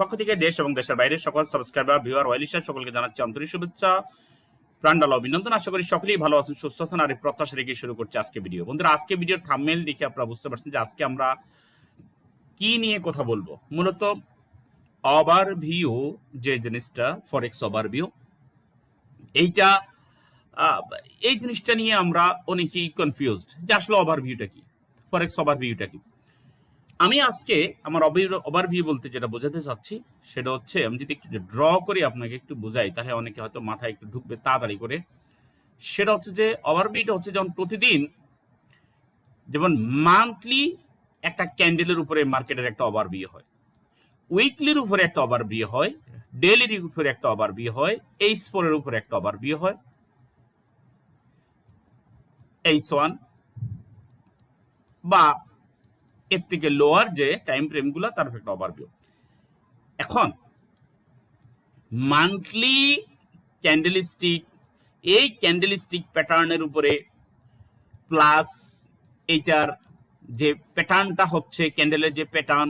পক্ষ থেকে দেশ এবং দেশের বাইরের সকল সাবস্ক্রাইবার ভিউয়ার ওয়াইলিশা সকলকে জানাচ্ছি আন্তরিক শুভেচ্ছা প্রাণডাল অভিনন্দন। আশা করি সকলেই ভালো আছেন, সুস্থ আছেন আর প্রত্যাশা রেখে শুরু করছি আজকে ভিডিও বন্ধুরা, আজকে ভিডিওর থাম্বনেল দেখে আপনারা বুঝতে পারছেন যে আজকে আমরা কি নিয়ে কথা বলব। মূলত ওভারভিউ যে জিনিসটা ফরেক্স ওভারভিউ এইটা এই জিনিসটা নিয়ে আমরা অনেকেই কনফিউজড যে আসলে ওভারভিউটা কি ফরেক্স ওভারভিউটা কি। আমি আজকে আমার ওভারভিউ বলতে যেটা বোঝাতে চাচ্ছি, সেটা হচ্ছে আমি যদি একটু ড্র করে আপনাকে একটু বোঝাই, তাহলে অনেকে হয়তো মাথায় একটু ঢুকবে তাড়াতাড়ি করে। সেটা হচ্ছে যে ওভারভিউটা হচ্ছে যেমন প্রতিদিন, যেমন মান্থলি একটা ক্যান্ডেলের উপরে মার্কেটের একটা ওভারভিউ হয়। উইকলির উপরে একটা ওভারভিউ হয় ডেইলির উপরে একটা ওভারভিউ হয় এই স্পোরের উপরে একটা ওভারভিউ হয়। এইচ ওয়ান বা এর থেকে লোয়ার যে টাইম ফ্রেমগুলো তার একটা ওভারভিউ এখন মান্থলি ক্যান্ডেলিস্টিক এই ক্যান্ডেলিস্টিক প্যাটার্নের উপরে প্লাস এইটার যে প্যাটার্নটা হচ্ছে ক্যান্ডেলের যে প্যাটার্ন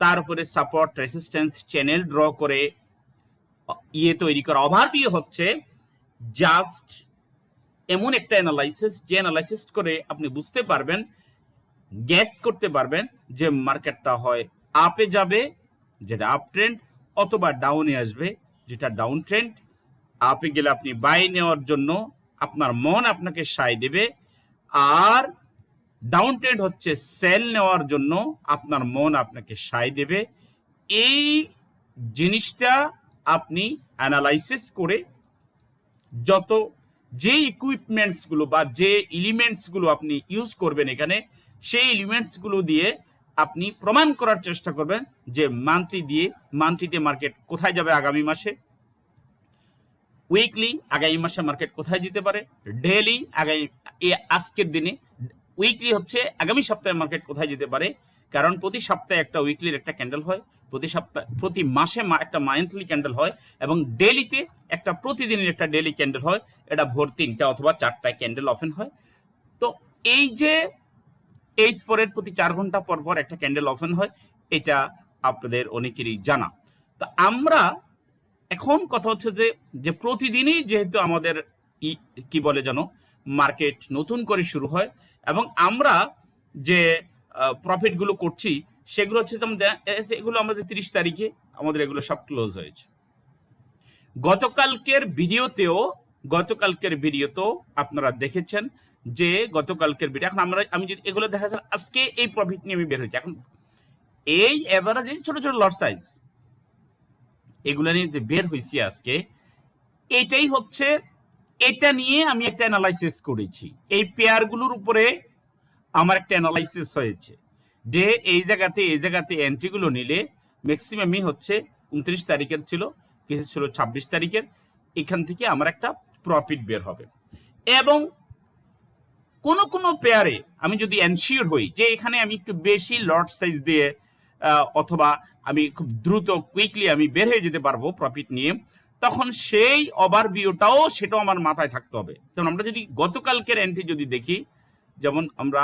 তার উপরে সাপোর্ট রেসিস্ট্যান্স চ্যানেল ড্র করে ইয়ে তৈরি করা। ওভারভিউ হচ্ছে জাস্ট এমন একটা অ্যানালাইসিস যে অ্যানালাইসিস করে আপনি বুঝতে পারবেন গ্যাস করতে পারবেন যে মার্কেটটা হয় আপে যাবে, যেটা আপ ট্রেন্ড অথবা ডাউনে আসবে, যেটা ডাউন ট্রেন্ড আপে গেলে আপনি বাই নেওয়ার জন্য আপনার মন আপনাকে সায় দেবে। আর ডাউন ট্রেন্ড হচ্ছে সেল নেওয়ার জন্য আপনার মন আপনাকে সায় দেবে। এই জিনিসটা আপনি অ্যানালাইসিস করে যত যে ইকুইপমেন্টসগুলো বা যে এলিমেন্টসগুলো আপনি ইউজ করবেন এখানে সেই এলিমেন্টসগুলো দিয়ে আপনি প্রমাণ করার চেষ্টা করবেন যে মান্থলি দিয়ে মান্থলিতে মার্কেট কোথায় যাবে আগামী মাসে? উইকলি আগামী মাসে মার্কেট কোথায় যেতে পারে? ডেলি আগামী, এ আজকের দিনে উইকলি হচ্ছে আগামী সপ্তাহে মার্কেট কোথায় যেতে পারে? কারণ প্রতি সপ্তাহে একটা উইকলির একটা ক্যান্ডেল হয়, প্রতি সপ্তাহ, প্রতি মাসে একটা মান্থলি ক্যান্ডেল হয় এবং ডেলিতে একটা প্রতিদিনের একটা ডেলি ক্যান্ডেল হয়, এটা ভোর তিনটা অথবা চারটায় ক্যান্ডেল ওপেন হয়। তো এই যে এই স্পোরের প্রতি চার ঘণ্টা পর পর একটা ক্যান্ডেল ওপেন হয়, এটা আপনাদের অনেকেরই জানা। তো আমরা এখন কথা হচ্ছে যে যে প্রতিদিনই যেহেতু আমাদের ই- কি বলে যেন মার্কেট নতুন করে শুরু হয় এবং আমরা যে প্রফিটগুলো করছি, সেগুলো হচ্ছে এগুলো আমাদের তিরিশ তারিখে আমাদের এগুলো সব ক্লোজ হয়েছে। গতকালকের ভিডিওতেও গতকালকের ভিডিওতেও আপনারা দেখেছেন যে গতকালকের ভিডিও এখন আমরা আমি যদি এগুলো দেখা যায় আজকে এই প্রফিট নিয়ে আমি বের হয়েছি। এখন এই এভারেজে ছোট ছোট লট সাইজ এগুলো নিয়ে যে বের হয়েছি আজকে, এটাই হচ্ছে, এটা নিয়ে আমি একটা অ্যানালাইসিস করেছি। এই পেয়ারগুলোর উপরে আমার একটা অ্যানালাইসিস হয়েছে। যে এই জায়গাতে এই জায়গাতে এন্ট্রিগুলো নিলে ম্যাক্সিমামই হচ্ছে উনত্রিশ তারিখের ছিল, কিছু ছিল ছাব্বিশ তারিখের। এখান থেকে আমার একটা প্রফিট বের হবে। এবং কোন কোন পেয়ারে আমি যদি এনশিওর হই যে এখানে আমি একটু বেশি লট সাইজ দিয়ে অথবা আমি খুব দ্রুত কুইকলি আমি বের হয়ে যেতে পারব প্রফিট নিয়ে, তখন সেই ওভারভিউটাও সেটাও আমার মাথায় থাকতে হবে। যেমন আমরা যদি গতকালকের এন্ট্রি যদি দেখি, যেমন আমরা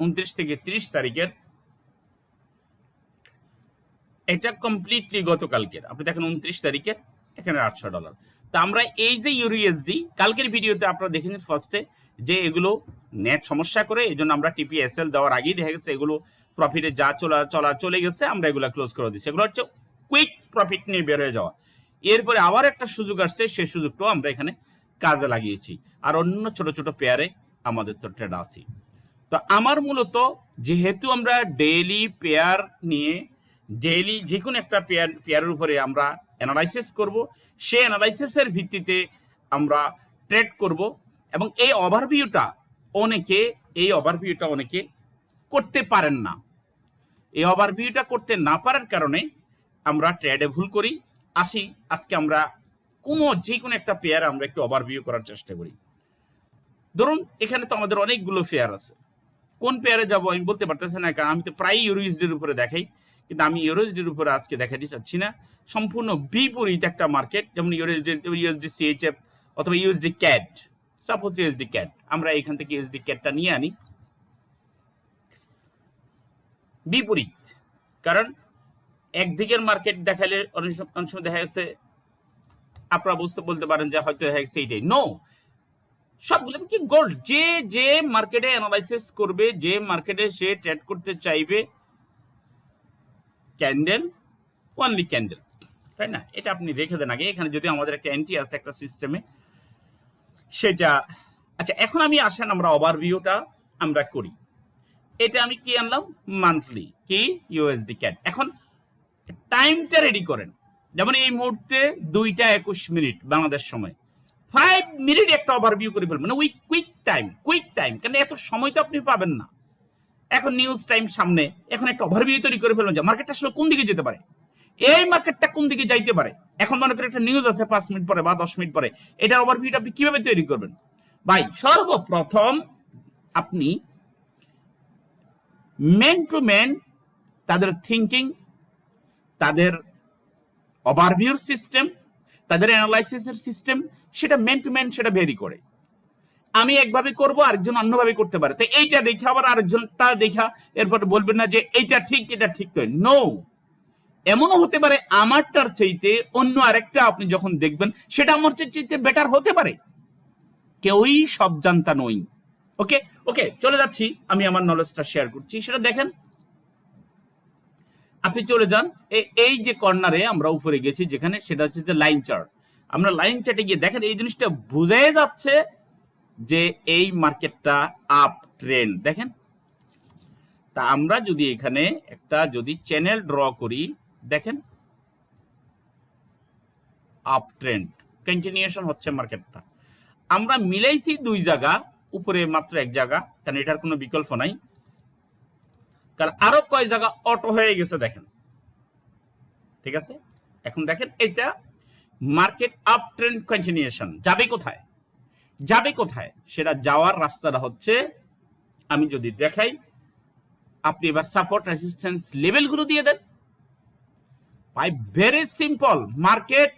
উনত্রিশ থেকে তিরিশ তারিখের, এটা কমপ্লিটলি গতকালকের। আপনি দেখেন উনত্রিশ তারিখের, এখানে আটশো ডলার তা আমরা এই যে ইউরিএসডি কালকের ভিডিওতে আপনারা দেখেছেন ফার্স্টে যে এগুলো নেট সমস্যা করে এই জন্য আমরা টিপিএসএল দেওয়ার আগেই দেখা গেছে এগুলো প্রফিটে যা চলা চলা, চলে গেছে, আমরা এগুলো ক্লোজ করে দিচ্ছি। এগুলো হচ্ছে কুইক প্রফিট নিয়ে বের হয়ে যাওয়া। এরপরে আবার একটা সুযোগ আসছে, সেই সুযোগটাও আমরা এখানে কাজে লাগিয়েছি। আর অন্য ছোট ছোট পেয়ারে আমাদের তো ট্রেড আছে। তো আমার মূলত যেহেতু আমরা ডেইলি পেয়ার নিয়ে ডেইলি যে কোনো একটা পেয়ার পেয়ারের উপরে আমরা অ্যানালাইসিস করব, সেই অ্যানালাইসিসের ভিত্তিতে আমরা ট্রেড করব। এবং এই ওভারভিউটা অনেকে, এই ওভারভিউটা অনেকে করতে পারেন না। এই ওভারভিউটা করতে না পারার কারণে আমরা ট্রেডে ভুল করি। আসি, আজকে আমরা কোনো যে কোনো একটা পেয়ার আমরা একটু ওভারভিউ করার চেষ্টা করি। ধরুন, এখানে তো আমাদের অনেকগুলো পেয়ার আছে। কোন পেয়ারে যাব আমি বলতে পারতেছি না, কারণ আমি তো প্রায় ইউরোইসডির উপরে দেখাই। কিন্তু আমি ইউরোইসডির উপরে আজকে দেখাতে চাচ্ছি না। সম্পূর্ণ বিপরীত একটা মার্কেট যেমন ইউরোইসডি ইউএসডি সিএইচএফ অথবা USD CAD suppose USD CAD আমরা এখান থেকে ইউএসডি ক্যাটটা নিয়ে আনি। বিপরীত। কারণ একদিকের মার্কেট দেখালে অনেক সময় দেখা গেছে, আপনারা বুঝতে, বলতে পারেন যে হয়তো দেখা গেছে এইটাই। নো সবগুলো কি গোল্ড যে যে মার্কেটে অ্যানালাইসিস করবে, যে মার্কেটে সে ট্রেড করতে চাইবে ক্যান্ডেল অনলি ক্যান্ডেল তাই না? এটা আপনি রেখে দেন আগে। এখানে যদি আমাদের একটা এন্ট্রি আছে একটা সিস্টেমে সেটা আচ্ছা এখন আমি আসেন আমরা ওভারভিউটা আমরা করি। এটা আমি কি আনলাম? মান্থলি কি? ইউএসডি ক্যাট এখন টাইমটা রেডি করেন। যেমন এই মুহূর্তে দুইটা একুশ মিনিট বাংলাদেশ সময়। ফাইভ মিনিট একটা ওভারভিউ করে ফেলবেন। মানে week quick time quick time কারণ এত সময় তো আপনি পাবেন না। এখন নিউজ টাইম সামনে। এখন একটা ওভারভিউ তৈরি করে ফেলবেন যে মার্কেটটা আসলে কোন দিকে যেতে পারে? এই মার্কেটটা কোন দিকে যাইতে পারে? এখন মনে করেন একটা নিউজ আছে পাঁচ মিনিট পরে বা দশ মিনিট পরে। এটার ওভারভিউটা আপনি কীভাবে তৈরি করবেন? ভাই, সর্বপ্রথম আপনি মেন টু মেন তাদের থিঙ্কিং তাদের ওভারভিউর সিস্টেম তাদের অ্যানালাইসিসের সিস্টেম সেটা মেন টু মেন সেটা ভেরি করে। আমি একভাবে করব, আরেকজন অন্যভাবে করতে পারে। তো এইটা দেখে আবার আরেকজনটা দেখা এরপর বলবেন না যে এইটা ঠিক, এটা ঠিক নয়। নো এমনও হতে পারে আমারটার চাইতে অন্য আরেকটা আপনি যখন দেখবেন, সেটা আমার চাইতে বেটার হতে পারে। কেউই সব জানতা নই। ওকে ওকে চলে যাচ্ছি। আমি আমার নলেজটা শেয়ার করছি। সেটা দেখেন। আপনি চলে যান। এই যে কর্নারে আমরা উপরে গেছি যেখানে, সেটা হচ্ছে যে লাইন চার্ট আমরা লাইন চার্টে গিয়ে দেখেন, এই জিনিসটা বুঝাই যাচ্ছে যে এই মার্কেটটা আপ ট্রেন্ড দেখেন? তা আমরা যদি এখানে একটা যদি চ্যানেল ড্র করি দেখেন। আপ ট্রেন্ড কন্টিনিউশন হচ্ছে মার্কেটটা আমরা মিলাইছি দুই জায়গা, উপরে মাত্র এক জায়গা, কারণ এটার কোনো বিকল্প নাই। কারণ আরও কয় জায়গা অটো হয়ে গেছে দেখেন। ঠিক আছে? এখন দেখেন এটা মার্কেট আপ ট্রেন্ড কন্টিনিউশন যাবে কোথায়? যাবে কোথায়? সেটা যাওয়ার রাস্তাটা হচ্ছে, আমি যদি দেখাই, আপনি এবার সাপোর্ট রেসিস্ট্যান্স লেভেলগুলো দিয়ে দেন। ভাই ভেরি সিম্পল মার্কেট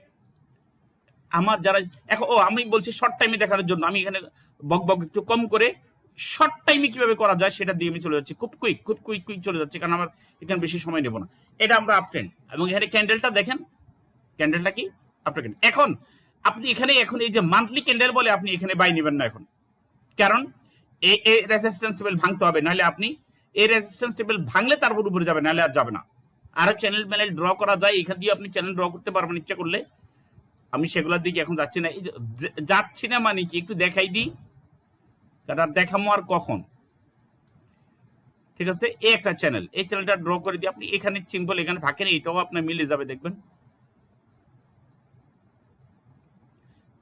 আমার যারা এখন, ও, আমি বলছি শর্ট টাইমে দেখানোর জন্য। আমি এখানে বক বক একটু কম করে শর্ট টাইমে কীভাবে করা যায় সেটা দিয়ে আমি চলে যাচ্ছি। খুব কুইক খুব কুইক কুইক চলে যাচ্ছে কারণ আমার এখানে বেশি সময় নেব না। এটা আমরা আপ ট্রেন্ড এবং এখানে ক্যান্ডেলটা দেখেন। ক্যান্ডেলটা কি? আপনার এখন, আপনি এখানে এখন এই যে মান্থলি ক্যান্ডেল বলে আপনি এখানে বাই নেবেন না এখন। কারণ এই রেজিস্ট্যান্স টেবিল ভাঙতে হবে। নাহলে আপনি এই রেজিস্ট্যান্স টেবিল ভাঙলে তারপর উপরে যাবে, নাহলে আর যাবে না। আরও চ্যানেল ম্যানেল ড্র করা যায়, এখান দিয়ে আপনি চ্যানেল ড্র করতে পারবেন ইচ্ছা করলে। আমি সেগুলোর দিকে এখন যাচ্ছি না। যাচ্ছি না মানে কি? একটু দেখাই দিই। কারণ আর দেখামো আর কখন? ঠিক আছে? এই একটা চ্যানেল এই চ্যানেলটা ড্র করে দিয়ে আপনি এখানে সিম্পল এখানে থাকেন এটাও আপনার মিলে যাবে, দেখবেন।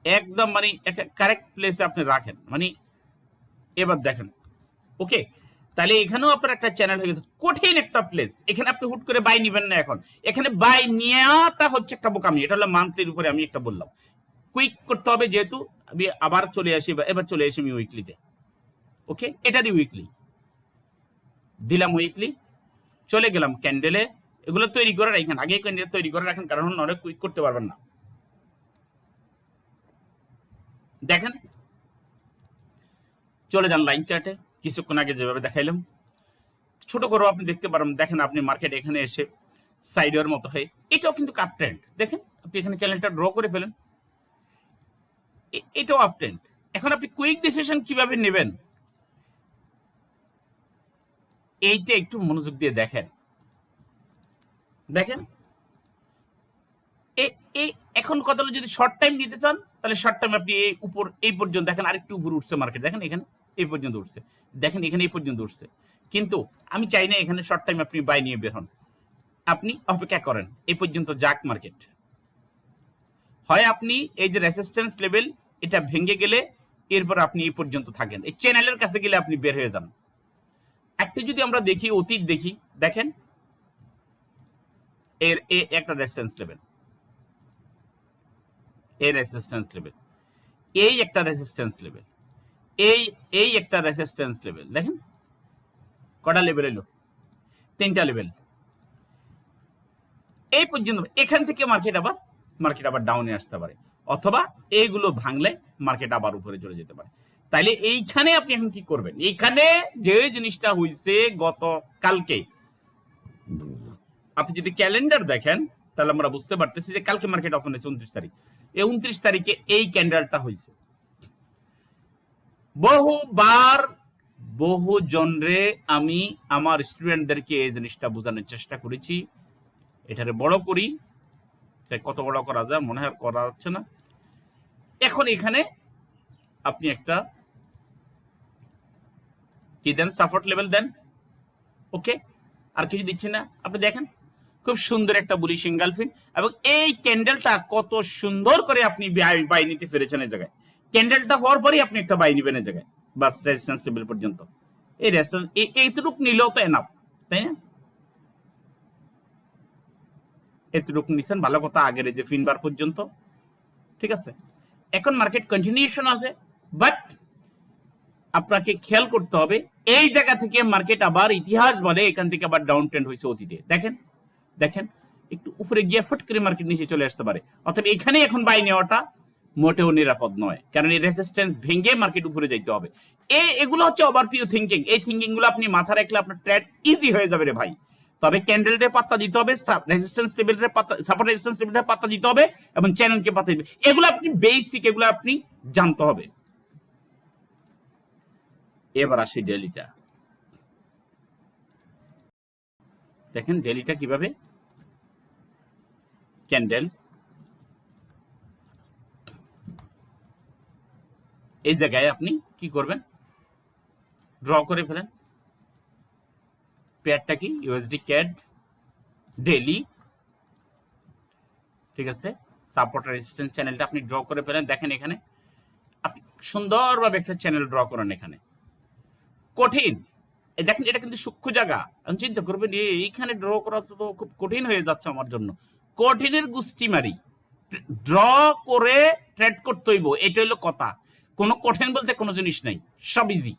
একদম মানে একটা কারেক্ট প্লেসে আপনি রাখেন। মানে এবার দেখেন। ওকে তাহলে এখানেও আপনার একটা চ্যানেল হয়ে গেছে। কঠিন একটা প্লেস এখানে আপনি হুট করে বাই নিবেন না এখন। এখানে বাই নেওয়াটা হচ্ছে একটা বোকামি। এটা হলো মান্থলির উপরে আমি একটা বললাম। কুইক করতে হবে যেহেতু আমি আবার চলে আসি বা- এবার চলে আসি আমি উইকলিতে ওকে এটারই উইকলি দিলাম উইকলি চলে গেলাম ক্যান্ডেলে এগুলো তৈরি করে রাখেন। আগে ক্যান্ডেল তৈরি করে রাখেন, কারণ অনেক কুইক করতে পারবেন না। দেখেন। চলে যান লাইন চার্টে কিছুক্ষণ আগে যেভাবে দেখাইলাম, ছোট করেও আপনি দেখতে পারেন, দেখেন আপনি মার্কেট এখানে এসে সাইডের মতো হয়ে, এটাও কিন্তু কাপ ট্রেন্ড দেখেন, আপনি এখানে চ্যানেলটা ড্র করে ফেলেন। এটাও আপ ট্রেন্ড এখন আপনি কুইক ডিসিশন কীভাবে নেবেন? এইটা একটু মনোযোগ দিয়ে দেখেন। দেখেন। এই এখন কথা যদি শর্ট টাইম নিতে চান, তাহলে শর্ট টাইম আপনি এই উপর, এই পর্যন্ত দেখেন, আরেকটু উপর উঠছে মার্কেট দেখেন এখানে। এই পর্যন্ত উঠছে। দেখেন এখানে এই পর্যন্ত উঠছে। কিন্তু আমি চাই না এখানে শর্ট টাইম আপনি বাই নিয়ে বের হন। আপনি অপেক্ষা করেন, এই পর্যন্ত যাক মার্কেট হয় আপনি এই যে রেসিস্ট্যান্স লেভেল এটা ভেঙে গেলে এরপর আপনি এই পর্যন্ত থাকেন। এই চ্যানেলের কাছে গেলে আপনি বের হয়ে যান। একটা যদি আমরা দেখি, অতীত দেখি, দেখেন, এর, এ, একটা রেসিস্ট্যান্স লেভেল এই রেসিস্ট্যান্স লেভেল এই একটা রেসিস্ট্যান্স লেভেল এই এই একটা রেসিস্ট্যান্স লেভেল দেখেন। কটা লেভেল এলো? তিনটা লেভেল এই পর্যন্ত এখান থেকে মার্কেট আবার মার্কেট আবার ডাউনে আসতে পারে। অথবা এইগুলো ভাঙলে মার্কেট আবার উপরে চলে যেতে পারে। তাইলে এইখানে আপনি এখন কি করবেন? এইখানে যে জিনিসটা হইছে গত কালকে। আপনি যদি ক্যালেন্ডার দেখেন, তাহলে আমরা বুঝতে পারতেছি যে কালকে মার্কেট ওপেন হয়েছে, উনত্রিশ তারিখ। এই উনত্রিশ তারিখে এই ক্যান্ডেলটা হয়েছে বহুবার বহু জনরে আমি আমার স্টুডেন্টদেরকে এই জিনিসটা বোঝানোর চেষ্টা করেছি। এটারে বড় করি। কত বড় করা যায় মনে হয় করা যাচ্ছে না। এখন এখানে আপনি একটা কি দেন? সাপোর্ট লেভেল দেন। ওকে? আর কিছু দিচ্ছি না? আপনি দেখেন, খুব সুন্দর একটা বুলি সিঙ্গাল ফিন এবং এই ক্যান্ডেলটা কত সুন্দর করে আপনি বাই- নিতে পেরেছেন এই জায়গায়। ক্যান্ডেলটা হওয়ার পরেই আপনি একটা বাই নিবেন এই জায়গায়, বাস রেজিস্ট্যান্স লেভেল পর্যন্ত। এই রেজিস্ট্যান্স এইটুক নিলেও তো এনাফ তাই না? এতটুকু নিছেন, ভালো কথা, আগের যে ফিনবার পর্যন্ত, ঠিক আছে? এখন মার্কেট কন্টিনিউশন আছে বাট আপনাকে খেয়াল করতে হবে, এই জায়গা থেকে মার্কেট আবার ইতিহাস বলে, এখান থেকে আবার ডাউন ট্রেন্ড হয়েছে অতীতে। দেখেন দেখেন, একটু উপরে গিয়ে ফুট করে মার্কেট নিচে চলে আসতে পারে। অর্থাৎ এখানে এখন বাই নেওয়াটা মোটেও নিরাপদ নয়। কারণ এই রেসিস্টেন্স ভেঙে মার্কেট উপরে যাইতে হবে। এ, এগুলো হচ্ছে ওভার পিউ থিঙ্কিং এই থিঙ্কিংগুলো আপনি মাথা রাখলে আপনার ট্রেড ইজি হয়ে যাবে রে ভাই। তবে ক্যান্ডেলটে পাত্তা দিতে হবে রেজিস্ট্যান্স টেবিলের পাত্তা সাপোর্ট রেজিস্ট্যান্স টেবিলের পাত্তা দিতে হবে এবং চ্যানেলকে পাত্তা দিতে। এগুলো আপনি বেসিক এগুলো আপনি জানতে হবে। এবার আসি ডেলিটা দেখেন ডেলিটা কীভাবে? ক্যান্ডেল এই জায়গায় আপনি কি করবেন? ড্র করে ফেলেন। পেয়ারটা কি? ইউএসডি ক্যাড ডেলি ঠিক আছে? সাপোর্ট রেজিস্ট্যান্স চ্যানেলটা আপনি ড্র করে ফেলেন। দেখেন এখানে আপনি সুন্দরভাবে একটা চ্যানেল ড্র করেন এখানে। কঠিন। দেখেন, এটা কিন্তু সূক্ষ্ম জায়গা। আমি চিন্তা করবেন এইখানে ড্র করা তো খুব কঠিন হয়ে যাচ্ছে আমার জন্য। কঠিনের গুষ্টি মারি। ড্র করে ট্রেড করতে হইব। এটা হলো কথা। কোনো কঠিন বলতে কোনো জিনিস নাই, সব ইজি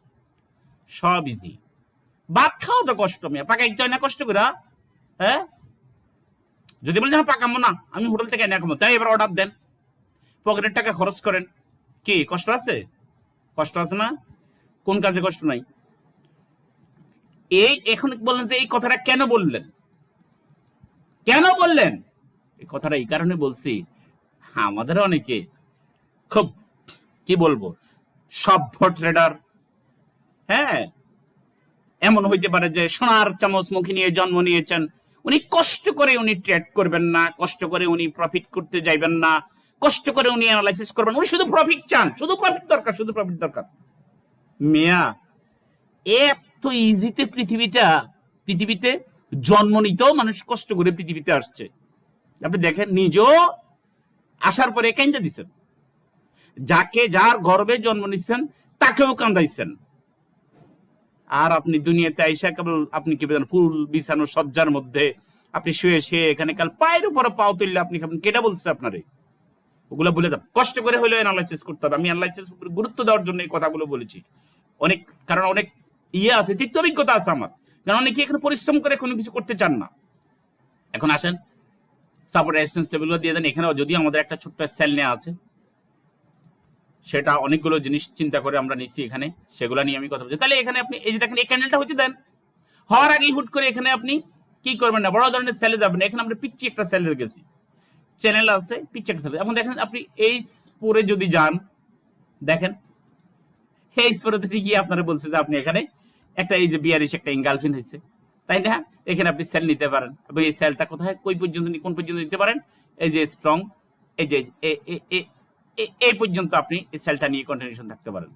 সব ইজি ভাত খাও তো কষ্ট, মেয়ে পাকাইতে হয় না কষ্ট করে হ্যাঁ? যদি বলেন হ্যাঁ পাকামো না, আমি হোটেল থেকে এনে তাই এবার অর্ডার দেন। পকেটের টাকা খরচ করেন। কি, কষ্ট আছে? কষ্ট আছে না? কোন কাজে কষ্ট নাই? এই, এখন বললেন যে, এই কথাটা কেন বললেন? কেন বললেন? এই কথাটা এই কারণে বলছি, আমাদের অনেকে খুব কি বলব? সভ্য ট্রেডার হ্যাঁ? এমন হইতে পারে যে সোনার চামচ মুখে নিয়ে জন্ম নিয়েছেন। উনি কষ্ট করে উনি ট্রেড করবেন না, কষ্ট করে উনি প্রফিট করতে যাইবেন না, কষ্ট করে উনি অ্যানালাইসিস করবেন। উনি শুধু প্রফিট চান, শুধু প্রফিট দরকার, শুধু প্রফিট দরকার। মিয়া, এত ইজিতে পৃথিবীটা, পৃথিবীতে জন্ম নিতেও মানুষ কষ্ট করে পৃথিবীতে আসছে। আপনি দেখেন, নিজেও আসার পরে কেন্দা দিছেন। যাকে যার গর্বে জন্ম নিচ্ছেন তাকেও কান্দাইছেন। আর আপনি দুনিয়াতে আইসা কেবল আপনি কি ফুল বিছানো সজ্জার মধ্যে আপনি শুয়ে শুয়ে এখানে কাল পায়ের উপরে পাও তুললে আপনি কেটা বলছে আপনারে? ওগুলো বলে যান। কষ্ট করে হলেও অ্যানালাইসিস করতে হবে। আমি অ্যানালাইসিস গুরুত্ব দেওয়ার জন্য এই কথাগুলো বলেছি। অনেক, কারণ অনেক ইয়ে আছে, তিক্ত অভিজ্ঞতা আছে আমার। কারণ অনেকে এখানে পরিশ্রম করে কোনো কিছু করতে চান না। এখন আসেন সাপোর্ট রেজিস্ট্যান্স টেবিলগুলো দিয়ে দেন। এখানেও যদি আমাদের একটা ছোট্ট সেল নেওয়া আছে। সেটা অনেকগুলো জিনিস চিন্তা করে আমরা নিচ্ছি এখানে, সেগুলো নিয়ে আমি কথা বলছি। তাহলে এখানে আপনি, এই যে দেখেন, এই ক্যান্ডেলটা হইতে দেন, হওয়ার আগেই হুট করে এখানে আপনি কি করবেন না, বড় ধরনের সেলে যাবেন এখানে আমরা পিচ্ছি একটা সেলে গেছি। চ্যানেল আছে, পিচ্ছি একটা সেলে এখন দেখেন, আপনি এই স্পোরে যদি যান, দেখেন, এই স্পোরেতে ঠিকই আপনারা বলছে যে আপনি এখানে একটা এই যে বিয়ারিশ একটা ইঙ্গালফিন হয়েছে। তাই না? এখানে আপনি সেল নিতে পারেন। এবং এই সেলটা কোথায়? কই পর্যন্ত কোন পর্যন্ত নিতে পারেন? এই যে স্ট্রং এই যে এই পর্যন্ত আপনি এই সেলটা নিয়ে কন্টিনিউশন থাকতে পারেন?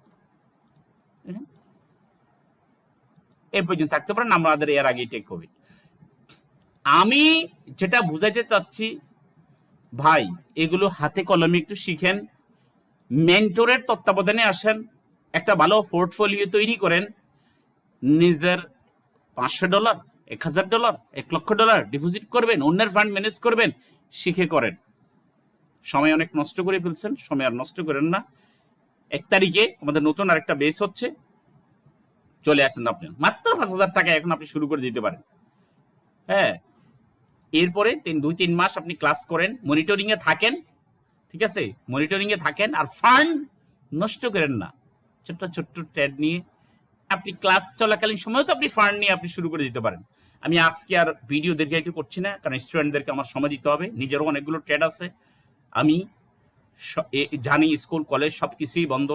এই পর্যন্ত থাকতে পারেন আমাদের এর আগেই টেক কোভিড আমি যেটা বুঝাইতে চাচ্ছি, ভাই, এগুলো হাতে কলমে একটু শিখেন মেন্টরের তত্ত্বাবধানে আসেন, একটা ভালো পোর্টফোলিও তৈরি করেন, নিজের পাঁচশো ডলার এক হাজার ডলার এক লক্ষ ডলার ডিপোজিট করবেন, অন্যের ফান্ড ম্যানেজ করবেন, শিখে করেন। সময় অনেক নষ্ট করে ফেলছেন, সময় আর নষ্ট করেন না। এক তারিখে আমাদের নতুন আরেকটা বেস হচ্ছে। চলে আসেন আপনি। মাত্র পাঁচ হাজার টাকা এখন আপনি শুরু করে দিতে পারেন। হ্যাঁ। এরপরে তিন, দুই, তিন মাস আপনি ক্লাস করেন মনিটরিং এ থাকেন, ঠিক আছে? মনিটরিং এ থাকেন আর ফান্ড নষ্ট করেন না। ছোট্ট ছোট্ট ট্রেড নিয়ে আপনি ক্লাস চলাকালীন সময়ও তো আপনি ফান্ড নিয়ে আপনি শুরু করে দিতে পারেন। আমি আজকে আর ভিডিও দীর্ঘায়িত করছি না, কারণ স্টুডেন্টদেরকে আমার সময় দিতে হবে। নিজেরও অনেকগুলো ট্রেড আছে। আমি জানি স্কুল কলেজ সব কিছুই বন্ধ।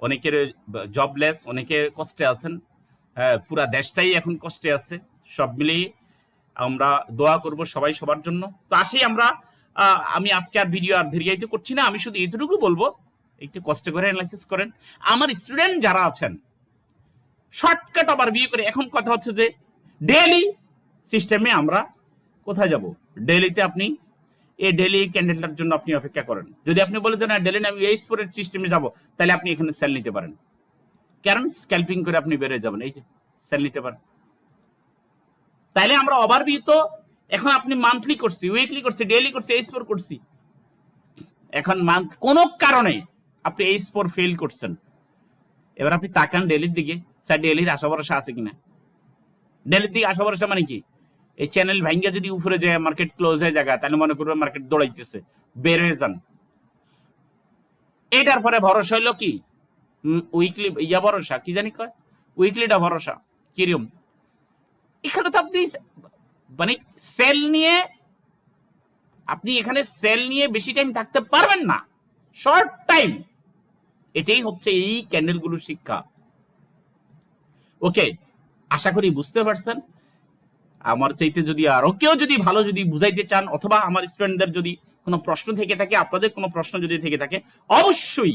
অনেকের জবলেস অনেকে কষ্টে আছেন। হ্যাঁ, পুরা দেশটাই এখন কষ্টে আছে। সব মিলিয়ে আমরা দোয়া করব সবাই সবার জন্য। তো আসি আমরা আমি আজকে আর ভিডিও আর দীর্ঘায়িত করছি না। আমি শুধু এতটুকু বলব একটু কষ্ট করে অ্যানালাইসিস করেন। আমার স্টুডেন্ট যারা আছেন শর্টকাট আবার বিয়ে করে এখন কথা হচ্ছে যে ডেলি সিস্টেমে আমরা কোথায় যাব? ডেলিতে আপনি এই ডেলি ক্যান্ডেলটার জন্য আপনি অপেক্ষা করেন। যদি আপনি বলে যে, না ডেলি আমি এই স্পোরের সিস্টেমে যাব, তাহলে আপনি এখানে সেল নিতে পারেন। কারণ স্ক্যাল্পিং করে আপনি বেড়ে যাবেন। এই যে সেল নিতে পারেন। তাইলে আমরা ওভারভিউ তো এখন আপনি মান্থলি করছি উইকলি করছি ডেইলি করছি, এই স্পোর করছি। এখন মান্থ কোন কারণে আপনি এই স্পোর ফেল করছেন। এবার আপনি তাকান ডেলির দিকে স্যার ডেলির আশা ভরসা আছে কিনা? ডেলির দিকে আশা ভরসা মানে কি? এই চ্যানেল ভাঙ্গা যদি উপরে যায় মার্কেট ক্লোজ হয়ে জায়গা তাহলে মনে করবেন মার্কেট দৌড়াইতেছে। বের হয়ে যান। এটার পরে ভরসা হইল কি? উইকলি ইয়া ভরসা, কি জানি কয়? উইকলিটা ভরসা কিরম এখানে তো আপনি মানে সেল নিয়ে, আপনি এখানে সেল নিয়ে বেশি টাইম থাকতে পারবেন না। শর্ট টাইম এটাই হচ্ছে এই ক্যান্ডেলগুলোর শিক্ষা। ওকে আশা করি বুঝতে পারছেন। আমার চাইতে যদি আরও কেউ যদি ভালো যদি বুঝাইতে চান, অথবা আমার স্টুডেন্টদের যদি কোনো প্রশ্ন থেকে থাকে, আপনাদের কোনো প্রশ্ন যদি থেকে থাকে, অবশ্যই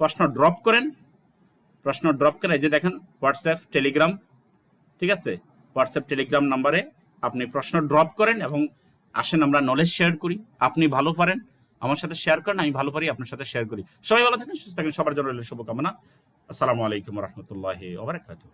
প্রশ্ন ড্রপ করেন। প্রশ্ন ড্রপ করেন। এই যে দেখেন হোয়াটসঅ্যাপ টেলিগ্রাম ঠিক আছে? হোয়াটসঅ্যাপ টেলিগ্রাম নাম্বারে আপনি প্রশ্ন ড্রপ করেন এবং আসেন, আমরা নলেজ শেয়ার করি। আপনি ভালো পারেন, আমার সাথে শেয়ার করেন, আমি ভালো পারি, আপনার সাথে শেয়ার করি। সবাই ভালো থাকেন, সুস্থ থাকেন, সবার জন্য শুভকামনা। আসসালামু আলাইকুম রহমতুল্লাহ ওবরাকাতুহ